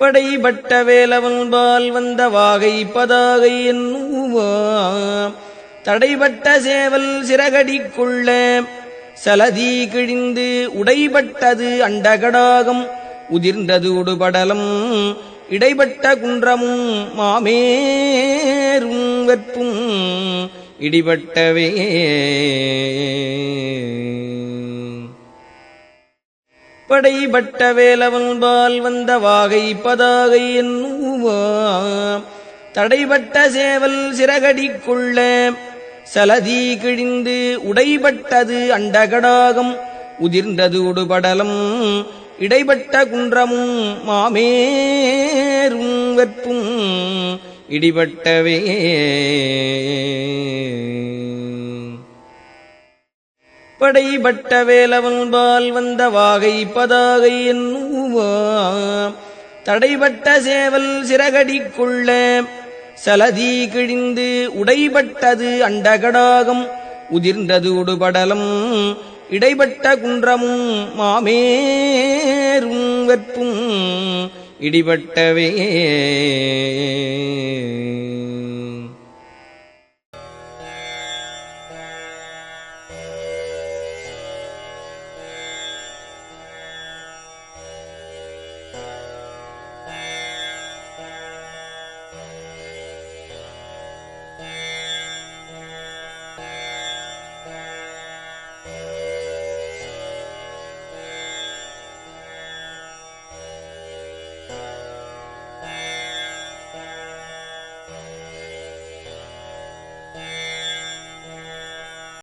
படைபட்ட வேலவன்பால் வந்த வாகை பதாகை என்னுவாம் தடைபட்ட சேவல் சிறகடிக்குள்ள சலதி கிழிந்து உடைபட்டது அண்டகடாகம் உதிர்ந்தது உடுபடலம் இடைப்பட்ட குன்றமும் மாமேரும் வெப்பும் இடிபட்டவே. படைபட்ட வேலவன்பால் வந்த வாகை பதாகை என்னுவாம் தடைபட்ட சேவல் சிறகடிக்குள்ள சலதி கிழிந்து உடைபட்டது அண்டகடாகம் உதிர்ந்தது உடுபடலம் இடைப்பட்ட குன்றமும் மாமேரும் வெப்பும் இடிபட்டவே படைபட்ட வேலவன் பால் வந்த வாகை பதாகை என்னுவாம் தடைபட்ட சேவல் சிறகடிக்குள்ள சலதி கிழிந்து உடைபட்டது அண்டகடாகம் உதிர்ந்தது உடுபடலம் இடைப்பட்ட குன்றமும் மாமேரும் வெப்பும் இடிபட்டவே